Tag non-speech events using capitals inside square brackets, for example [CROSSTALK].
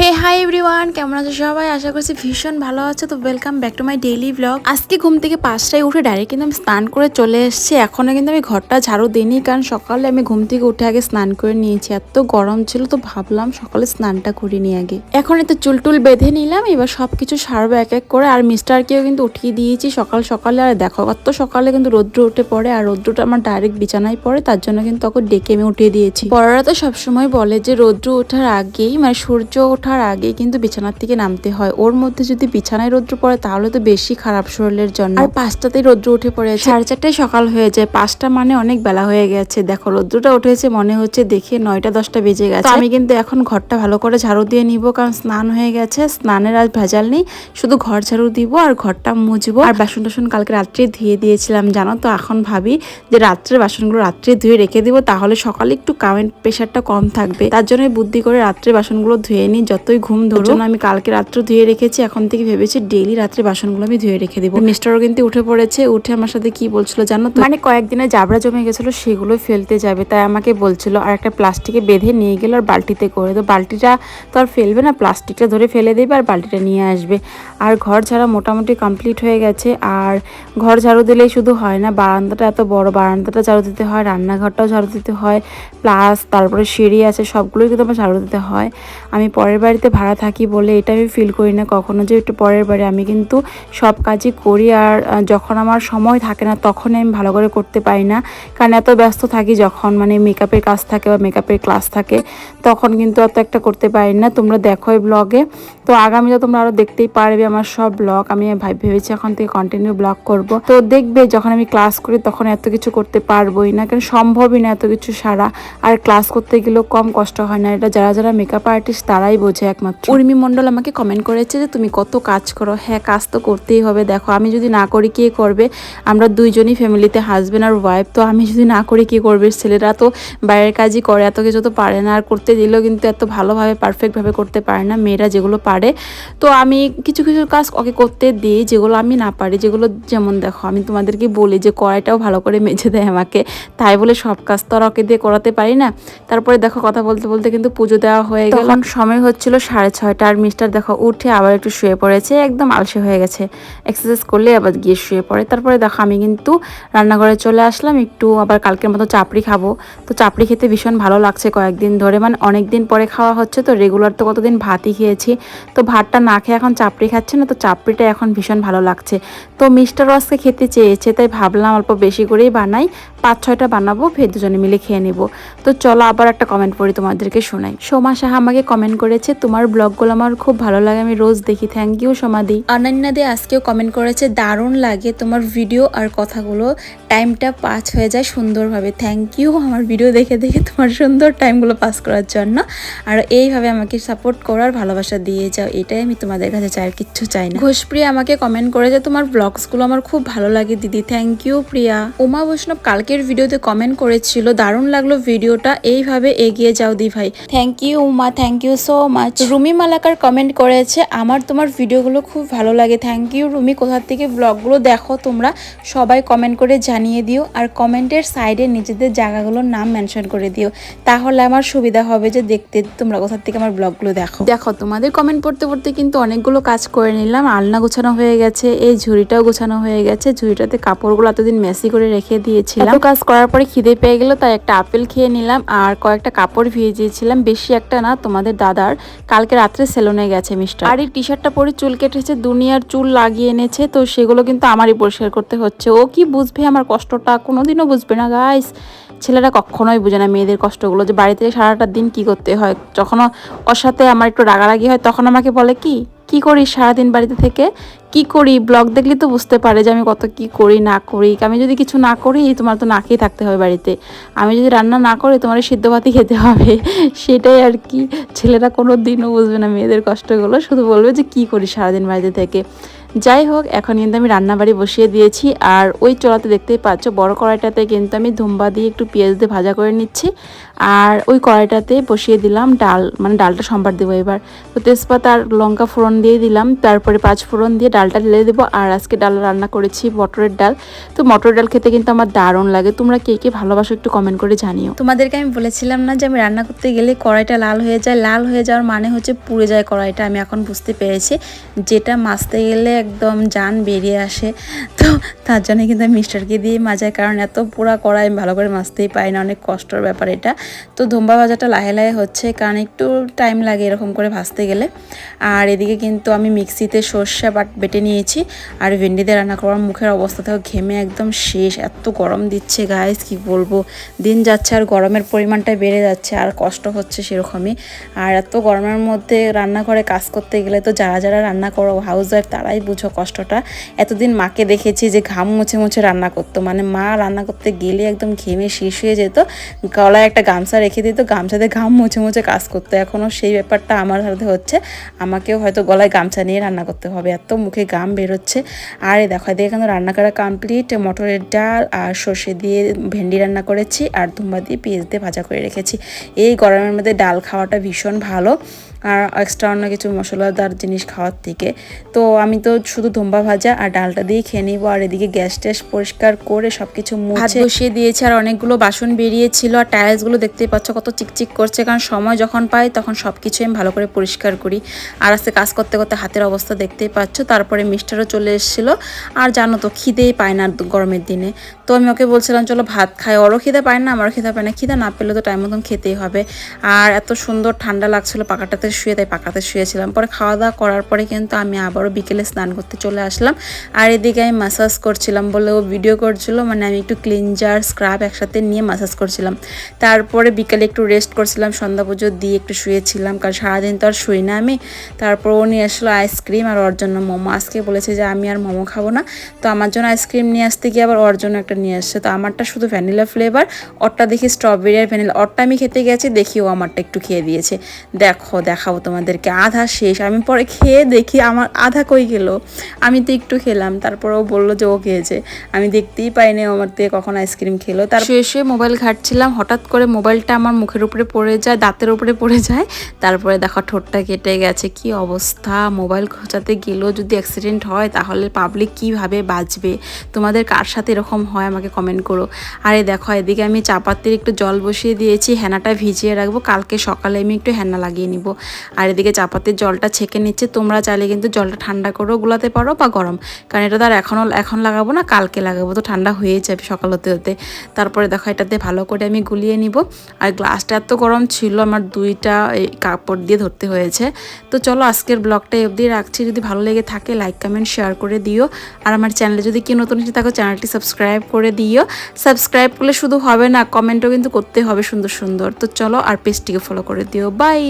হে hi everyone কেমন আছো সবাই? আশা করছি ভীষণ ভালো আছে। তো welcome back to my daily vlog আজকে ঘুম থেকে পাঁচটায় উঠে ডাইরেক্ট কিন্তু আমি স্নান করে চলে এসেছি। এখনও কিন্তু আমি ঘরটা ঝাড়ু দিইনি কারণ সকালে আমি ঘুম থেকে উঠে আগে স্নান করে নিয়েছি। এত গরম ছিল তো ভাবলাম সকালে স্নানটা করিনি আগে। এখন এতে চুল টুল বেঁধে নিলাম, এবার সব কিছু সারবো এক এক করে। আর মিস্টারকেও কিন্তু উঠিয়ে দিয়েছি সকাল সকালে। আর দেখো কত সকালে কিন্তু রৌদ্র উঠে পড়ে, আর রৌদ্রটা আমার ডাইরেক্ট বিছানায় পড়ে, তার জন্য কিন্তু তখন ডেকে আমি উঠিয়ে দিয়েছি। বড়রা তো সবসময় বলে যে রৌদ্র ওঠার আগেই মানে সূর্য ওঠার আগে কিন্তু বিছানার থেকে নামতে হয়। ওর মধ্যে যদি বিছানায় রৌদ্র পড়ে, তাহলে তো বেশি খারাপ শরীরের জন্য। আর পাঁচটাতেই রৌদ্র উঠে পড়ে সাড়ে চারটায় সকাল হয়ে যায়। পাঁচটা মানে অনেক বেলা হয়ে গেছে। দেখো, রৌদ্রটা উঠেছে মনে হচ্ছে দেখে নয়টা, দশটা বেজে গেছে। আমি কিন্তু এখন ঘরটা ভালো করে ঝাড়ু দিয়ে নিব, কারণ স্নান হয়ে গেছে। স্নানের আর ভেজাল নেই। শুধু ঘর ঝাড়ু দিব আর ঘরটা মুছবো। আর বাসন টাসন কালকে রাত্রে ধুয়ে দিয়েছিলাম, জানো তো। এখন ভাবি যে রাত্রের বাসনগুলো রাত্রে ধুয়ে রেখে দিব, তাহলে সকালে একটু কারেন্ট প্রেশারটা কম থাকবে। তার জন্য বুদ্ধি করে রাত্রে বাসনগুলো ধুয়ে নিই যতই ঘুম ধরো আমি কালকে রাত্রে ধুয়ে রেখেছি। এখন থেকে ভেবেছি ডেইলি রাত্রে বাসনগুলো আমি ধুয়ে রেখে দিব। মিস্টারও কিন্তু উঠে পড়েছে উঠে আমার সাথে কি বলছিল জানো তো? মানে কয়েকদিনে জাবড়া জমে গেছিল সেগুলো ফেলতে যাবে। তাই আমাকে বলছিল আর একটা প্লাস্টিকে বেঁধে নিয়ে গেল আর বালতিতে করে তো বালতিটা তো আর ফেলবে না প্লাস্টিকটা ধরে ফেলে দেবে আর বালতিটা নিয়ে আসবে। আর ঘর ঝাড়া মোটামুটি কমপ্লিট হয়ে গেছে। আর ঘর ঝাড়ু দিলেই শুধু হয় না বারান্দাটা এত বড় বারান্দাটা ঝাড়ু দিতে হয় রান্নাঘরটাও ঝাড়ু দিতে হয় প্লাস তারপরে সিঁড়ি আছে সবগুলোই কিন্তু আমার ঝাড়ু দিতে হয়। আমি পরের বাড়িতে ভাড়া থাকি বলে এটা আমি ফিল করি না। কখনো যে একটু পরের বাড়ি। আমি কিন্তু সব কাজই করি আর যখন আমার সময় থাকে না তখন আমি ভালো করে করতে পারি না। কারণ এত ব্যস্ত থাকি যখন মানে মেকআপের কাজ থাকে বা মেকআপের ক্লাস থাকে, তখন কিন্তু অত একটা করতে পারি না। তোমরা দেখো এই ব্লগে তো আগামীতে তোমরা আরও দেখতেই পারবে আমার সব ব্লগ আমি ভেবেছি এখন থেকে কন্টিনিউ ব্লগ করব। তো দেখবে যখন আমি ক্লাস করি তখন এত কিছু করতে পারবোই না। কারণ সম্ভবই না এত কিছু সারা। আর ক্লাস করতে গেলেও কম কষ্ট হয় না। এটা যারা যারা মেকআপ আর্টিস্ট তারাই বোঝে। একমাত্র। উর্মি মণ্ডল আমাকে কমেন্ট করেছে যে, তুমি কত কাজ করো। হ্যাঁ কাজ তো করতেই হবে। দেখো, আমি যদি না করি, কে করবে? আমরা দুইজনই ফ্যামিলিতে হাজব্যান্ড আর ওয়াইফ তো আমি যদি না করি, কি করবে? ছেলেরা তো বাইরের কাজই করে, এত কিছু তো পারে না। আর করতে দিলেও কিন্তু এত ভালোভাবে পারফেক্টভাবে করতে পারে না, মেয়েরা যেগুলো পারে। তো আমি কিছু কিছু কাজ ওকে করতে দিই, যেগুলো আমি না পারি, যেগুলো যেমন দেখো, আমি তোমাদেরকে বলি যে, কড়াইটাও ভালো করে মেজে দেয় আমাকে। তাই বলে সব কাজ তো আর ওকে দিয়ে করাতে পারি না। তারপরে দেখো, কথা বলতে বলতে কিন্তু পুজো দেওয়া হয়ে গেল। সময় হচ্ছিল সাড়ে ছয়টা আর মিস্টার দেখো উঠে আবার একটু শুয়ে পড়েছে, একদম আলসে হয়ে গেছে। এক্সারসাইজ করলে আবার গিয়ে শুয়ে পড়ে। তারপরে দেখো আমি কিন্তু রান্নাঘরে চলে আসলাম, একটু আবার কালকের মতো চাপড়ি খাব। তো চাপড়ি খেতে ভীষণ ভালো লাগছে কয়েকদিন ধরে মানে অনেক দিন পরে খাওয়া হচ্ছে, তো রেগুলার তো কতদিন ভাতই খেয়েছি। তো ভাতটা না খেয়ে এখন চাপড়ি খাচ্ছে না, তো চাপড়িটা এখন ভীষণ ভালো লাগছে। তো মিস্টারও আজকে খেতে চেয়েছে, তাই ভাবলাম অল্প বেশি করেই বানাই। পাঁচ ছয়টা বানাবো, ফের দুজনে মিলে খেয়ে নেব। তো চলো আবার একটা কমেন্ট পড়ি তোমাদেরকে শোনাই। সোমা সাহা আমাকে কমেন্ট করেছে, তোমার ব্লগগুলো আমার খুব ভালো লাগে, আমি রোজ দেখি। থ্যাংক ইউ সোমাদি অনন্যা দে আজকেও কমেন্ট করেছে, দারুণ লাগে তোমার ভিডিও আর কথাগুলো। টাইমটা পাস হয়ে যায় সুন্দরভাবে। থ্যাংক ইউ আমার ভিডিও দেখে দেখে তোমার সুন্দর টাইমগুলো পাস করার জন্য। আর এইভাবে আমাকে সাপোর্ট করার ভালোবাসা দিয়ে যাও, এটাই আমি তোমাদের কাছে চাই, আর কিচ্ছু চাই না। ঘোষপ্রিয়া আমাকে কমেন্ট করেছে, তোমার ব্লগসগুলো আমার খুব ভালো লাগে, দিদি। থ্যাংক ইউ প্রিয়া। উমা বৈষ্ণব কালকের ভিডিওতে কমেন্ট করেছিল দারুণ লাগল ভিডিওটা এইভাবে এগিয়ে যাও দি ভাই thank you Uma thank you so much Rumi Malakar comment করেছে আমার তোমার ভিডিওগুলো খুব ভালো লাগে থ্যাংক ইউ রুমি কোথা থেকে ব্লগগুলো দেখো তোমরা সবাই কমেন্ট করে জানিয়ে দিও আর কমেন্টের সাইডে নিজেদের জায়গাগুলোর নাম মেনশন করে দিও। তাহলে আমার সুবিধা হবে যে দেখতে তোমরা কোথা থেকে আমার ব্লগগুলো দেখো। দেখো তোমাদের কমেন্ট পড়তে পড়তে কিন্তু অনেকগুলো কাজ করে নিলাম। আলনা গোছানো হয়ে গেছে এই ঝুড়িটাও গোছানো হয়ে গেছে। ঝুড়িটাতে কাপড়গুলো এতদিন মেসি করে রেখে দিয়েছিলাম। কাজ করার পরে খিদে পেয়ে গেল, তাই একটা আপেল খেয়ে নিলাম আর কয়েকটা কাপড় ভিজিয়েছিলাম। বেশি একটা না, তোমাদের দাদার। কালকে রাত্রে সেলুনে গেছে মিস্টার। আর এই টি শার্টটা পরে চুল কেটেছে, দুনিয়ার চুল লাগিয়ে এনেছে, তো সেগুলো কিন্তু আমারই পরিষ্কার করতে হচ্ছে। ও কি বুঝবে আমার কষ্টটা? কোনোদিনও বুঝবে না গাইস ছেলেরা কখনোই বুঝে না মেয়েদের কষ্টগুলো, যে বাড়িতে সারাটা দিন কি করতে হয়? যখন ওর সাথে আমার একটু রাগারাগি হয়, তখন আমাকে বলে কি? কি করি সারাদিন বাড়িতে থেকে? কি করি? ব্লগ দেখলে তো বুঝতে পারে যে আমি কত কি করি, না করি। আমি যদি কিছু না করি, তোমার তো না খেয়ে থাকতে হবে বাড়িতে। আমি যদি রান্না না করি, তোমার সিদ্ধ ভাতই খেতে হবে। [LAUGHS] সেটাই আর কি। ছেলেরা কোনো দিনও বুঝবে না মেয়েদের কষ্টগুলো। শুধু বলবে যে কি করি সারাদিন বাড়িতে থেকে? যাই হোক, এখন কিন্তু আমি রান্নাবাড়ি বসিয়ে দিয়েছি। আর ওই চলাতে দেখতেই পাচ্ছ, বড় কড়াইটাতে কিন্তু আমি ধুম্বা দিয়ে একটু পেঁয়াজ দিয়ে ভাজা করে নিচ্ছি। আর ওই কড়াইটাতে বসিয়ে দিলাম ডাল মানে ডালটা সম্বার দেবো এবার। তো তেজপাতা আর লঙ্কা ফোড়ন দিয়ে দিলাম, তারপরে পাঁচ ফোড়ন দিয়ে ডালটা ঢেলে দেবো। আর আজকে ডাল রান্না করেছি মটরের ডাল। তো মটরের ডাল খেতে কিন্তু আমার দারুণ লাগে। তোমরা কে কে ভালোবাসো একটু কমেন্ট করে জানিও। তোমাদেরকে আমি বলেছিলাম না যে আমি রান্না করতে গেলে কড়াইটা লাল হয়ে যায়। লাল হয়ে যাওয়ার মানে হচ্ছে পুড়ে যায় কড়াইটা, আমি এখন বুঝতে পেরেছি। যেটা মাছতে গেলে একদম জান বেরিয়ে আসে। তো তার জন্য কিন্তু আমি মিস্টারকে দিয়ে মাজাই কারণ এত পুরা কড়াই আমি ভালো করে মাজতেই পাই না, অনেক কষ্টর ব্যাপার এটা। তো ধুম্বা ভাজাটা লাহে লাহে হচ্ছে, কারণ একটু টাইম লাগে এরকম করে ভাজতে গেলে। আর এদিকে কিন্তু আমি মিক্সিতে সর্ষে বাট বেটে নিয়েছি, আর ভেন্ডি দিয়ে রান্না করার মুখের অবস্থা থেকে ঘেমে একদম শেষ, এত গরম দিচ্ছে গাইস কি বলব? দিন যাচ্ছে আর গরমের পরিমাণটা বেড়ে যাচ্ছে, আর কষ্ট হচ্ছে সেরকমই। আর এত গরমের মধ্যে রান্নাঘরে কাজ করতে গেলে তো যারা যারা রান্না করো হাউস ওয়াইফ তারাই বুঝো কষ্টটা। এতদিন মাকে দেখেছি যে ঘাম মুছে মুছে রান্না করতো। মানে মা রান্না করতে গেলে একদম ঘেমে শেষ হয়ে যেত। গলায় একটা গামছা রেখে দিত, গামছাতে ঘাম মুছে মুছে কাজ করতো। এখনও সেই ব্যাপারটা আমার সাথে হচ্ছে। আমাকেও হয়তো গলায় গামছা নিয়ে রান্না করতে হবে। এত মুখে গাম বেরোচ্ছে। আর দেখো দিয়ে এখানে রান্না করা কমপ্লিট মটরের ডাল আর সর্ষে দিয়ে ভেন্ডি রান্না করেছি। আর ধুম্বা দিয়ে পেঁয়াজ দিয়ে ভাজা করে রেখেছি। এই গরমের মধ্যে ডাল খাওয়াটা ভীষণ ভালো। আর এক্সট্রা অন্য কিছু মশলাদার জিনিস খাওয়ার থেকে। তো আমি তো শুধু ধুম্বা ভাজা আর ডালটা দিয়ে খেয়ে নিবো। আর এদিকে গ্যাস ট্যাস পরিষ্কার করে সব কিছু মুছে বসিয়ে দিয়েছি আর অনেকগুলো বাসন বেরিয়েছিল। আর টাইলসগুলো দেখতেই পাচ্ছ কত চিকচিক করছে। কারণ সময় যখন পাই তখন সব কিছু আমি ভালো করে পরিষ্কার করি। আর আস্তে কাজ করতে করতে হাতের অবস্থা দেখতেই পাচ্ছ। তারপরে মিস্টারও চলে এসেছিল। আর জানো তো খিদেই পায় না গরমের দিনে। তো আমি ওকে বলছিলাম চলো ভাত খাই। ওরও খিদে পায় না আমারও খিদে পায় না। খিদে না পেলে তো টাইম মতন খেতেই হবে। আর এত সুন্দর ঠান্ডা লাগছিল পাকাটাতে। শুয়ে, তাই পাকাতে শুয়েছিলাম। পরে খাওয়া দাওয়া করার পরে কিন্তু আমি আবারও বিকেলে স্নান করতে চলে আসলাম। আর এদিকে আমি মাসাজ করছিলাম বলে ও ভিডিও করছিল মানে আমি একটু ক্লিনজার স্ক্রাব একসাথে নিয়ে মাসাজ করছিলাম। তারপরে বিকেলে একটু রেস্ট করছিলাম, সন্ধ্যা পুজো দিয়ে একটু শুয়েছিলাম, কারণ সারাদিন তো আর শুই না আমি। তারপর ও নিয়ে আসলো আইসক্রিম আর ওর জন্য মোমো। আজকে বলেছে যে আমি আর মোমো খাব না। তো আমার জন্য আইসক্রিম নিয়ে আসতে গিয়ে আবার ওর জন্য একটা নিয়ে আসছে। তো আমারটা শুধু ভ্যানিলা ফ্লেভার ওরটা দেখি স্ট্রবেরি আর ভ্যানিলা ওরটা আমি খেতে গেছি, দেখি ও আমারটা একটু খেয়ে দিয়েছে। দেখো। দেখাবো তোমাদেরকে। আধা শেষ। আমি পরে খেয়ে দেখি আমার আধা কই গেল। আমি তো একটু খেলাম তারপর ও বলল যে ও খেয়েছে। আমি দেখতেই পাইনি আমার থেকে কখন আইসক্রিম খেলো। তার শুয়ে মোবাইল ঘাটছিলাম, হঠাৎ করে মোবাইলটা আমার মুখের উপরে পড়ে যায়, দাঁতের উপরে পড়ে যায়। তারপরে দেখো ঠোঁটটা কেটে গেছে। কি অবস্থা? মোবাইল খোঁচাতে গেলেও যদি অ্যাক্সিডেন্ট হয়, তাহলে পাবলিক কীভাবে বাঁচবে? তোমাদের কার সাথে এরকম হয় আমাকে কমেন্ট করো। আরে দেখো, এদিকে আমি চাপাতির একটু জল বসিয়ে দিয়েছি, হেনাটা ভিজিয়ে রাখব। কালকে সকালে আমি একটু হেনা লাগিয়ে নিব। আর এদিকে চাপাতির জলটা ছেঁকে নিচ্ছে। তোমরা চাইলে কিন্তু জলটা ঠান্ডা করেও গুলাতে পারো বা গরম। কারণ এটা তো আর এখনও, এখন লাগাবো না, কালকে লাগাবো। তো ঠান্ডা হয়ে যাবে সকাল হতে হতে। তারপরে দেখো এটাতে ভালো করে আমি গুলিয়ে নিব। আর গ্লাসটা এত গরম ছিল, আমার দুইটা কাপড় দিয়ে ধরতে হয়েছে। তো চলো আজকের ব্লগটা অবধি রাখছি। যদি ভালো লেগে থাকে, লাইক, কমেন্ট, শেয়ার করে দিও। আর আমার চ্যানেলে যদি কেউ নতুন এসে থাকো, চ্যানেলটি সাবস্ক্রাইব করে দিও। সাবস্ক্রাইব করলে শুধু হবে না, কমেন্টও কিন্তু করতে হবে সুন্দর সুন্দর। তো চলো আর পেজটিকে ফলো করে দিও। বাই